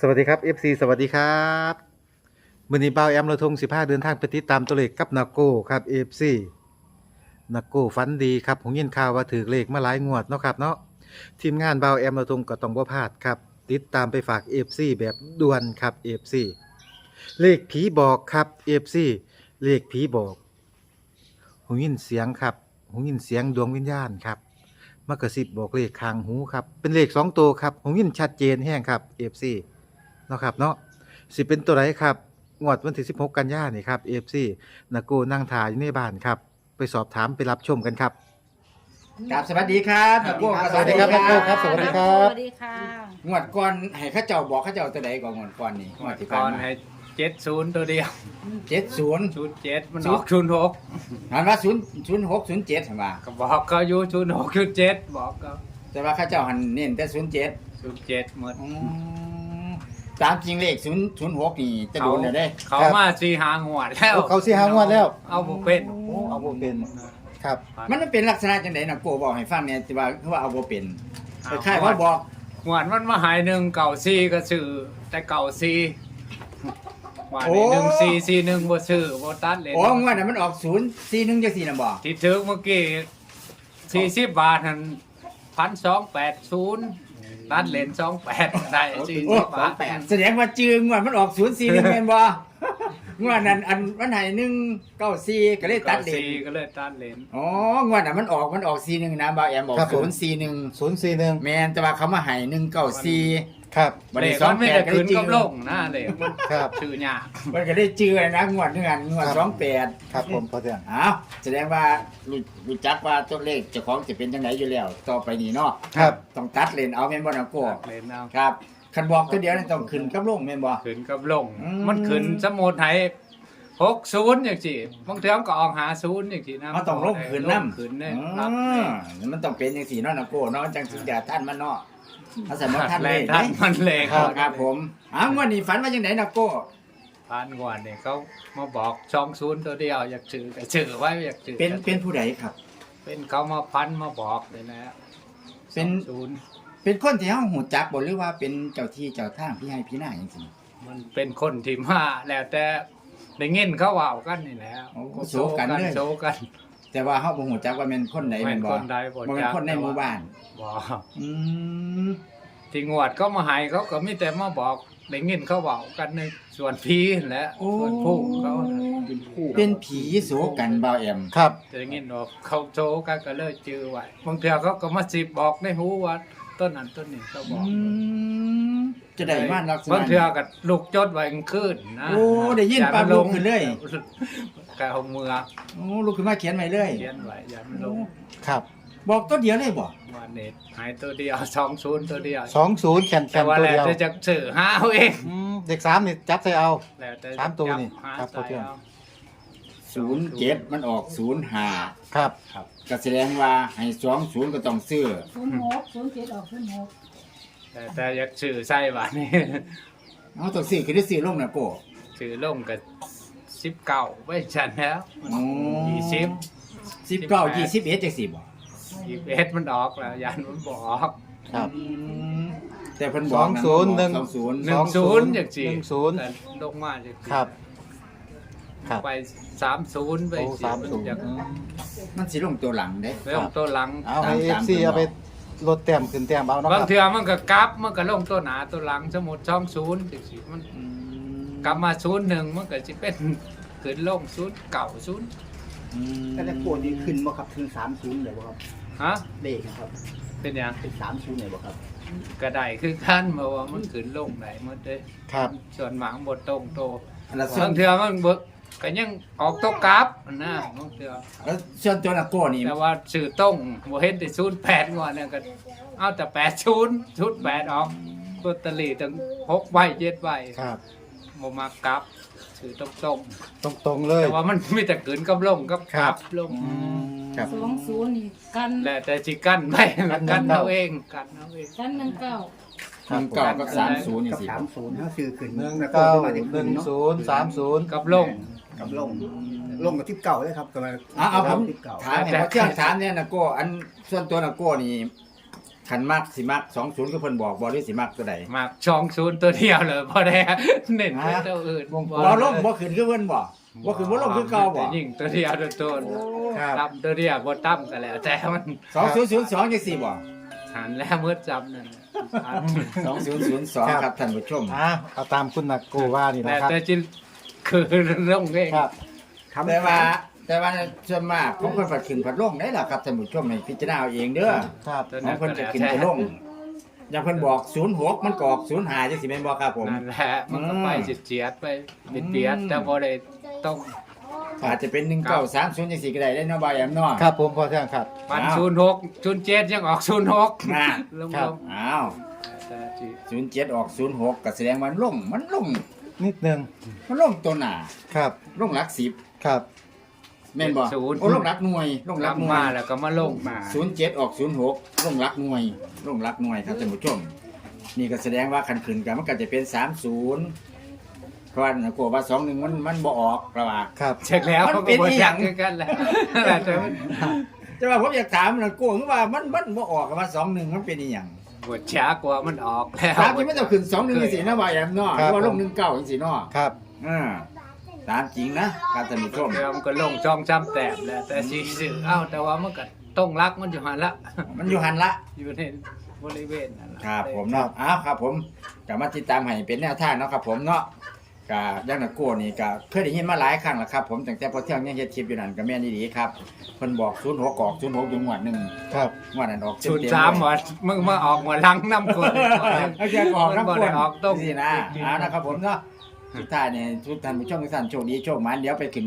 สวัสดีครับ FC สวัสดีครับมือนี้บ่าแอมเราทง15 เดินทางไปติดตามตัวเลขกับนาโก้ครับ FC นาโก้ฝันดีครับผมยินข่าวว่าถือเลขมาหลายงวดเนาะครับเนาะทีมงานเบ่าแอมเราทงก็ต้องบ่พลาดครับ ติดตามไปฝาก FC แบบด่วนครับ FC เลขผีบอกครับ FC เลขผีบอกผมยินเสียงครับผมยินเสียงดวงวิญญาณครับมากระซิบบอกเลขคางหูครับเป็นเลขสองตัวครับผมยินชัดเจนแห้งครับ FC เนาะครับเนาะสิเป็นตัวไหนครับงวดวันที่16 กันยายนนี่ครับ FC นาโกนั่งถ่ายอยู่ในบ้านครับ ไปสอบถามไปรับชมกันครับ ครับสวัสดีครับนักโก้สวัสดีครับนักโก้ครับสวัสดีครับ สวัสดีค่ะงวดก่อนให้เข้าเจ้าบอกเข้าเจ้าตัวใดก่อนงวดก่อนนี่งวดที่ผ่าก่อนนมาให้เจ็ดศูนย์ตัวเดียวเจ็ดศูนย์ ศูนย์เจ็ดมันศูอนย์อกศูนย์หกหันว่าศูนย์ศูนย์หกศูนย์เจ็ดเห็นป่ะก็บอกเขาอยู่ศูนย์หกศูนย์เจ็ดบอกเขาแต่ว่าเข้าเจ้าหันเน้นแต่ศูนย์เจ็ดศูนย์เจ็ดหมด ตามจริงเลขศูนย์ศูนย์หกนี่จะโดนเลยได้เขาครับมาสี่หางวดแล้วโอ้เขาสี่หางวดแล้ว เอาบุเป็นโอ้เอาบ่เป็น ครับมันมันเป็นลักษณะจังไดนักโก้บอกให้ฟังเนี่ยที่ว่าคือว่าเอาบ่เป็นคล้ายๆว่าบอกงวดมันมาหายหนึ่งเก่าสี่ก็ซื้อแต่เก่าสี่วันนี้หนึ่งสี่สี่หนึ่งบ่ซื้อบ่ตัดเลยโอ้งวดนั้นมันออกศูนย์สี่หนึ่งจังสี่นะบอกที่ถึงเมื่อกี้สี่สิบบาทหันพันสองแปดศูนย์ ตัดเลนสองแปดได้สี่โอ้สิบบาทแสดงว่าจืงวดมันออกศูนย์สี่หนึ่งเป็นบ่งวดนั้นอันวันไหนหนึ่งเก้าสี่ก็เลยตัตัดดเลสี่นก็เลยตัดเลนอ๋องวดน่ะมันออกมันออกซีหนึ่งนะบาวแอมออกครับผม ศูนย์ซีหนึ่ง041แมนแต่ว่าเขามาให้หนึ่งเก้าซี ครับบันเลนี้ขสองมันไม่แปได้ดก็ขึ้ได้นจืกับอลงนะเลขมันครับชื่อยากมันก็ได้จือเลยนะงวดหนึงอันงวดครับสองแปดครับผมพอเที่ยงอ้าวแสดงว่ารู้รู้จักว่าตัวเลขเจ้าของจะเป็นจังไดอยู่แล้ว ต่อไปนี้เนาะครับต้องตัดเลนเอาแม่นบ่นะโก้เลนเอาครับคันบอกตัวเดียวนี่ต้องขึ้นกับลงแม่นบ่ขึ้นกับลงอืมมันขึ้นสมุดไทยหกศูนย์อย่างสิบางเทีมันก็ออกหาศูนย์อย่างสินะมันต้องลงขึ้นนำขึ้นเนี่ยอืครับมมันต้องเป็นจังซี่เนาะนะโก้เนาะจังสิจะท่านมันเนาะ ถ้าสมมุติท่านแรเลงยท่านมันเลงครับครับผมอ้าวงวดนี้ฝันว่าจังไดนะโก้ผ่านกว่าเนี่ยเขามาบอกช่องศูนย์ตัวเดียวอยากซื้อแต่ซื้อไว้อยากซื้อเป็นเป็นผู้ใดครับ เป็นเขามาพันมาบอกเลยนะเป็น ศูนย์เป็นคนที่เฮาหูจักบ่หรือว่าเป็นเจ้าที่เจ้าทางพี่ให้พี่หน้าจังซี่ มันเป็นคนที่มาแล้วแต่ได้เงินเขาว่ากันนี่แหละโอ้โชว์กันเลยโชว์กัน แต่ว่าเฮาบ่หูจักว่าแม่นคนไหนไม่แม่นบ่คนใดบ่บ่แม่นจักคนในหมู่บ้านบอกอืมที่งวดเขามาใหายเขาก็มีแต่มาบอกได้เงินเขาบอกกันในส่วนพีแหละส่วนผู้เขาน่ะเป็นผีโสกันบ่าวแอมครับได้เงินบอกเขาโชว์กันก็เลยจื้อไว้บางเทื่อเขาก็มาสิบบอกในหูว่าต้นนั้นต้นนี้เขาบอกอืมจะได้มาลักษณะบางเทื่อก็ลูกจดไว้กลางคืนนะโอ้ได้ยินปั๊บลุกขึ้นเลย กเอามือโอ้ลุกขึ้นมาเขียนไว้เลยเขียนไว้อย่ามันลงครับ บอกตัวเดียวเลยบ่ว่าเน็ตหายตัวเดียวสองศูนย์ตัวเดียว20แขนแขแต่นว่าตัวแล้วเดียวแต่จะสื่อหาเอาเองอืมเด็กสามนี่จับใส่เอา แล้วแต่สามตัวนี่หาครับใส่พ่อเทืองเอา07มันออก05ครับ ก็แสดงว่าให้20ก็ต้องซื้อศูนย์หกศูนย์เจ็ดออกศูนย์หกแต่แต่อยากสื่อใส่ว่านี่ เอาต้องซื้อคือได้ซื้อลงนะโก้สื่อลงกับ สิบเก้าไว้ฉันแล้วอ๋อยี่สิบ19 21จังซี่บ่ยี่สิบเอ็ดมันออกแล้วยันมันบอกครับอืมแต่เพิ่นบอกนะสองศูนย์หนึ่งสองศูนย์หนึ่งศูนย์อย่างสี่หนึ่งศูนย์แต่ลงมาจากสี่ครับครับไปสามศูนย์ไปโอ้สี่สามมันศูนย์อยากอืมมันสิลงตัวหลังเด้เริ่มตัวหลังเอาให้ตาม FC ตามเอาไปลดแต้มขึ้นแต้มเอาเนาะบางครับเทื่อมันก็กลับมันก็ลงตัวหนาตัวหลังสมมุดช่องศูนย์จังสี่มันอืม กลับมาศูนย์หนึ่งมันก็จะเป็นขึ้นลงศูนย์เก่าศูนย์อืมก็จะโกนดีขึ้นบ่ครับถึงสามศูนย์เลยบ่ครับฮะเลขนะครับเป็นอย่างเป็นสามศูนย์เลยบ่ครับกระไดคือขั้นมาว่ามันขึ้นลงไหนหมดเลยครับส่วนหมางบทตรงโตอันละส่วบานงเทื่อมันเบิกก็ยังออกตกกลับนะบางเทื่อ แล้วส่วนตัวนักโก้นี่แต่ว่าสื่อตรงบ่เห็นได้ศูนย์แปดก่อนเนี่ยก็เอาแต่แปดศูนย์ศูนย์แปดออกลอตเตอรี่ตั้งหกใบเจ็ดใบครับ บ่มากลับสื่อตรงตรงตรงๆเลๆย แต่ว่ามันมีแต่ขึ้นกับลงกับกลับลง อืมครับ สองศูนย์นี่กันแล้วแต่สิกั้นไปกันเอาเองกันเอาเอง กันหนึ่งเก้าหนึ่งเก้ากับสามศูนย์นี่กับสิสามศูนย์ถ้าซื้อขึ้นหนึ่งแล้วเก้ามาถึงหนึ่งเนาะศูนย์สามศูนย์ กับลง กับลงลงกับทิปเก่าเลยครับกับเอาเอาผมทิปเก่า ถามให้เขาเชื่องถามเนี่ยนักโก้อันส่วนตัวนักโก้นี่ คันมักสิมัก20คือเพิ่นบอกบ่หรือสิมักตัวใดมากช่องศูนย์ตัวเดียวเลยพอได้เน้นไปตัวอื่นบ่ลงบ่ขึ้นคือเพิ่นบ่บ่ขึ้นบ่ลงคือเก่าบ่ยิ่งตัวเดียวตัวต้นครับตั้มตัวเดียวบ่ตั้มกันแล้วแต่มัน2002จังซี่บ่หันแล้วมืดจำนั่นน่ะหัน2002ครับท่านผู้ชมอะเอาตามคุณนักโกว่านี่แต่นะครับแต่จิคือเรื่องเองครับแต่ว่า แต่ว่าส่วนมากของเพิ่นผัดขึ้นผัดลงได้ล่ะครับท่านผู้ชมให้พิจารณาเอาเองเด้อครับตัวขอนั้งนเพิ่นจะขึ้นไปลงอย่างเพิ่นบอก06มันก็ออก05จังสิแม่นบ่ครับผม นั่นแหละมันก็ไปเจียดๆไปเบียดๆแต่บ่ได้ต้องอาจจะเป็น 1930จังซี่ก็ได้ได้เนาะบ่าวแอมเนาะ ครับผมพอเที่ยงครับ มันอ้าว ศูนย์หกศูนย์เจ็ดยังออกศูนย์หกน่ะลงครัลบ งอ้าวแต่จิ07ออก06ก็แสดงว่ามันลงมันลงนิดนึงมันลงตัวหน้าครับลงหลักครับ10 แม่นบ่โอ้ลงหลักหน่วยลงหลัรักบหน่วมายแล้วก็มาลงมา07ออก06ลงหลักหน่วยลงหลักหน่วยครับท่านผู้ชม นี่ก็แสดงว่าคันขึ้นกันมันก็จะเป็น30เพราะว่ากลัวว่า21มันมันบ่ออกเพราะว่า ครับ เช็คแล้วมันเป็นก็บ่อีหยัจังกคือกันแหละแต่มันแต่ว่าผมอยากถามนะกลัวคือว่ามันมันบ่ออกกันว่า21มันเป็นอีหยังปวดช้ากว่ามันออกแล้วตามที่มันต้องขึ้น21จังซี่นะว่าแอมเนาะหรือว่าลง19จังซี่เนาะครับ อ่า ตามจริงนะครับท่านผู้ชม เดี๋ยวมันก็ลงช่องจำแต้มแล้วแต่สิซื้อเอ้าแต่ว่ามันก็ต้องรักมันอยู่หันละ มันอยู่หันละอยู่ในบริเวณนั่นล่ะครับผมเนาะอ้าวครับผมก็มาติดตามให้เป็นแนวทางเนาะครับผมเนาะก็อยังนักกลัวนี่ก็เคยได้ยินมาหลายครั้งแล้วครับผมตั้งแต่พอเที่ยงยังเฮ็ดคลิปอยู่นั่นก็แม่นดีๆครับเพิ่นบอก06ออก06อยู่งวดหนึงครับ งวดนั้นออกชุดเต็ๆสามเลยหมดมึงมาออกหัวลังน้ำกรดเอาแค่ออกน้ำบ่กวได้นออกต้มสินะเอานะครับผมเนาะ สุดท้ายเนี่ยทุกท่านผู้ชมทุกท่านโชคดีโชคมันเดี๋ยวไปขึ้น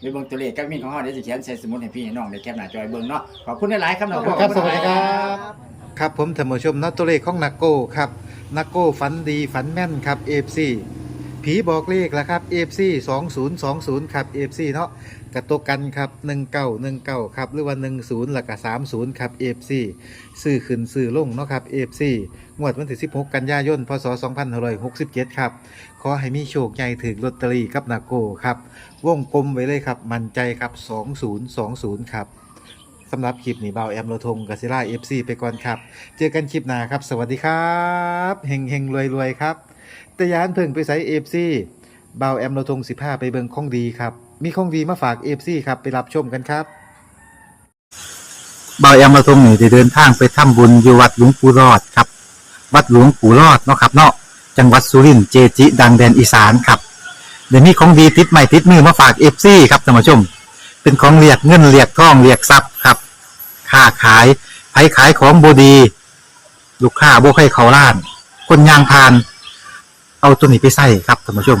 ไปเบิ่งตัวเลขกับมีของเฮาเดี๋ยวสิเขียนใส่สมุดให้พี่ให้น้องได้แคปหน้าจอยเบิ่งเนาะขอบคุณหลายๆครับน้อง ครับสวัสดีครับ ครับผมท่านผู้ชมเนาะตัวเลขของนักโก้ครับนักโก้ฝันดีฝันแม่นครับเอฟซีผีบอกเลขแล้วครับเอฟซีสองศูนย์สองศูนย์ครับเอฟซีเนาะ กระตกกันครับ1919ครับหรือว่า10แล้วก็30ครับ FC ซื้อขึ้นซื้อลงเนาะครับ FC งวดวันที่16กันยายนพศ2567ครับ ขอให้มีโชคใหญ่ถึงลอตเตอรี่กับนาโก้ครับวงกลมไว้เลยครับ มั่นใจครับ2020ครับสำหรับคลิปนี้เบาแอมโลทงกัสิล่า FC ไปก่อนครับ เจอกันคลิปหน้าครับ สวัสดีครับเฮงเฮงรวยรวยครับแต่ยานเพิ่งไปใส่ FC เบาแอมโลทง15ไปเบิงของดีครับ มีของดีมาฝาก FC ครับไปรับชมกันครับ เบาแอมโลทงนี่ได้เดินทางไปทำบุญอยู่วัดหลวงปู่รอดครับ วัดหลวงปู่รอดเนาะครับเนาะจังหวัดสุรินทร์เจจิดังแดนอีสานครับ เดี๋ยวนี้ของดีติดใหม่ติดมือมาฝาก FC ครับท่านผู้ชม เป็นของเรียกเงินเรียกทองเรียกทรัพย์ครับค้าขายไผขายของบดี ลูกค้าบ่ให้เขาล้าน คนยางพาน เอาตัวนี้ไปใส่ครับท่านผู้ชม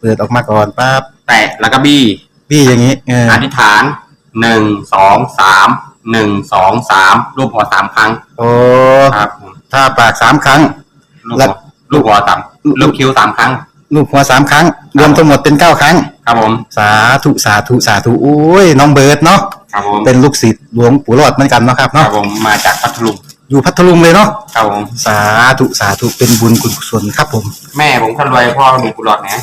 เปิดออกมาก่อนปั๊บแตะแล้วก็บี้พี่อย่างนี้เอออธิษฐานหนึ่งสองสามหนึ่งสองสามรูปหัวสามครั้งโอ้ครับผมถ้าปากสามครั้ง ลูกแล้หัววลูกหัวสามลูกคิ้วสามครั้ง ลูกหัวสามครั้ง รวมทั้งหมดเป็นเก้าครั้ง ครับผม สาธุสาธุสาธุโอ้ยน้องเบิร์ดเนาะครับผมเป็นลูกศิษย์หลวงปู่รอดเหมือนกันเนาะครับครัเนาะบผมมาจากพัทลุงอยู่พัทลุงเลยเนาะครับผมสาธุสาธุเป็นบุญกุศลครับผม แม่ผมคนรวยพ่อมีกุหลาบนะ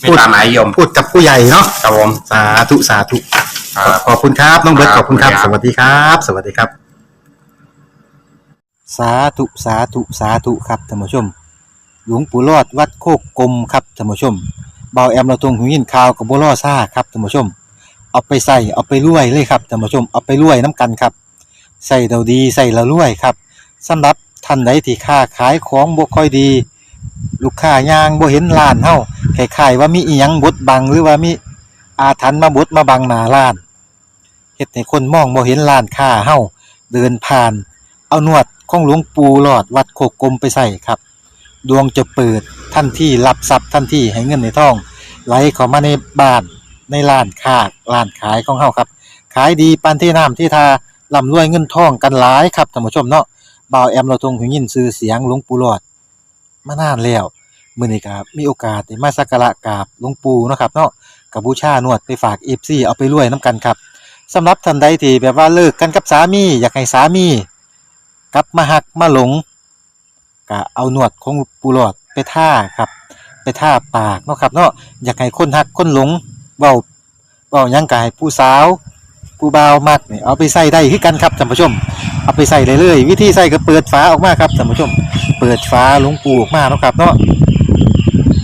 สวิไม่ตามหมายยมพูดกับผู้ใหญ่เนาะครับผม สาธุสาธุครับ ขอบคุณครับน้องเบิร์ตคขรับอบคุณครับขอบสคุณครับวัสดีครับ สวัสดีครับ สาธุสาธุสาธุครับท่านผู้ชม หลวงปู่รอดวัดโคกกลมครับท่านผู้ชมเบาแอมเราตรงหูยินข่าวกับบัวล่อซ่าครับท่านผู้ชม เอาไปใส่เอาไปรวยเลยครับท่านผู้ชมเอาไปรวยน้ำกันครับใส่เราดีใส่เรารวยครับสำหรับท่านใดที่ค้าขายของบ่ค่อยดี ลูกค้ายางบ่เห็นร้านเฮา คล้ายๆว่ามีอีหยังบดบังหรือว่ามีอาถรรพ์มาบดมาบังหน้าร้านเฮ็ดให้คนมองบ่เห็นร้านค้าเฮาเดินผ่าน เอานวดของหลวงปู่หลอดวัดโคกกลมไปใส่ครับ ดวงจะเปิดทันที่รับทรัพย์ทันที่ให้เงินในท้อง ไหลเข้ามาในบ้านในร้านค้าร้านขายของเฮาครับ ขายดีปานที่น้ำที่ทาร่ำรวยเงินทองกันหลายครับท่านผู้ชมเนาะบ่าวแอมเราทรงหูยินชื่อเสียงหลวงปู่หลอดมานานแล้ว มื้อนี้ก็มีโอกาสได้มาสักการะกราบหลวงปู่เนาะครับเนาะกับบูชานวดไปฝาก FC เอาไปรวยนํกันครับสำหรับท่านใดที่แบบว่าเลิกกันกับสามี อยากให้สามีกลับมาหักมาหลงก็เอาหนวดของปูหลอดไปท่าครับ ไปท่าปากเนาะครับเนาะอยากให้คนหักคนหลงเบาเบายังกายผู้สาวผู้บ่าวมักเนี่ยเอาไปใส่ได้คือกันครับท่านผู้ชม เอาไปใส่เลยเลยวิธีใส่ก็เปิดฝาออกมาครับท่านผู้ชม เปิดฝาหลวงปูออกมาเนาะครับเนาะ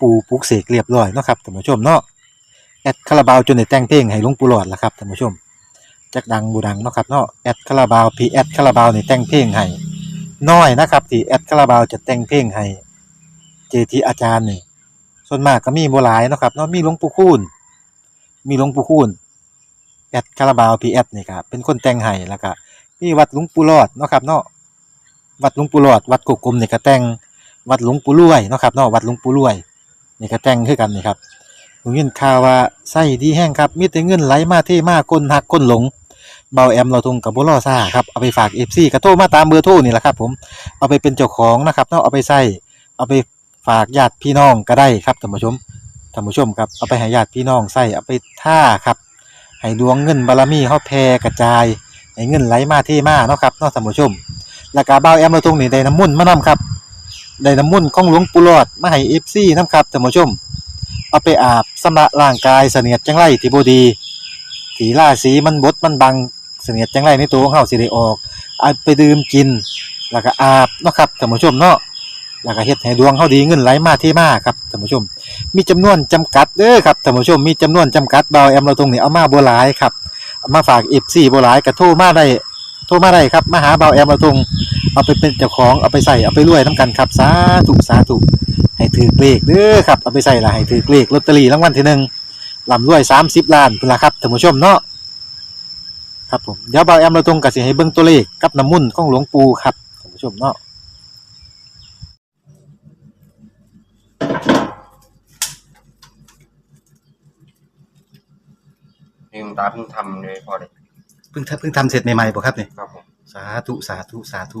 ปูปลุกเสกเรียบร้อยเนาะครับท่านผู้ชมเนาะแอดคาราบาวจนได้แต่งเพลงให้หลวงปู่หลอดละครับท่านผู้ชมจักดังบูดังเนาะครับเนาะแอดคาราบาวพีแอดคาราบาวนี่แต่งเพลงให้น้อยนะครับที่แอดคาราบาวจะแต่งเพลงให้เจทีอาจารย์นี่ส่วนมากก็มีบ่หลายเนาะครับเนาะมีหลวงปู่คูณมีหลวงปู่คูณแอดคาราบาวพีแอดนี่ครับเป็นคนแต่งให้แล้วก็มีวัดหลวงปู่รอดเนาะครับเนาะวัดหลวงปู่รอด วัดกกกลมนี่ก็แต่งวัดหลวงปู่รวยเนาะครับเนาะวัดหลวงปู่รวย นี่ก็แต่งคือกันนี่ครับผมยินข่าวว่าไส้ดีแห้งครับ มีแต่เงินไหลมาเทมาคนหักคนหลงเบาแอมเราทุงกับบุรอซ่าครับเอาไปฝากเอฟซีกระโทรมาตามเบอร์โทรนี่แหละครับ ผมเอาไปเป็นเจ้าของนะครับเนาะเอาไปใส่เอาไปฝากญาติพี่น้องก็ได้ครับท่านผู้ชมท่านผู้ชมครับเอาไปให้ญาติพี่น้องใส่เอาไปท่าครับให้ดวงเงินบารมีเฮาแผ่กระจายให้เงินไหลมาเทมาเนาะครับเนาะท่านผู้ชมแล้วก็เบาแอมเราทุงนี่ได้น้ำมุ่นมานํครับ ได้น้ำมุ่นต์ของหลวงปู่หลอดมาให้เอฟซีนํครับท่านผู้ชม เอาไปอาบสำระร่างกายเสนียดจังไรที่บดีถีล่าสีมันบดมันบังเสนียดจังไรในตัวของเฮาสิได้ออกเอาไปดื่มกิน แล้วก็อาบเนาะครับท่านผู้ชมเนาะแล้วก็เฮ็ดให้ดวงเฮาดีเงินไหลมาเทมาครับท่านผู้ชม มีจำนวนจำกัดเด้อครับท่านผู้ชมมีจำนวนจำกัดเบาแอมเราตรงนี้เอามาบ่หลายครับมาฝาก FC บ่หลายก็โทรมาได้โทรมาได้ครับมาหาเบาแอมเราตรง เอาไปเป็นเจ้าของเอาไปใส่เอาไปรวยนํกันครับสาธุสาธุให้ถือเลขเด้อครับเอาไปใส่ละให้ถือเลขลอตเตอรี่รางวัลที่หนึ่งลำรวยสามสิบล้านเป็นละครับท่านผู้ชมเนาะครับผมเดี๋ยวเบาแอมเราตรงกับสิให้เบิ่งตัวเลขกับน้ำมุ่นต์ของหลวงปู่ครับท่านผู้ชมเนาะนี่หลวงตาเพิ่งทำเลยพอเลยเพิ่งทำเพิ่งทำเสร็จใหม่ๆบ่ครับเนี่ยครับผม สาธุสาธุสาธุ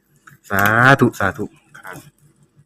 สาธุ สาธุครับ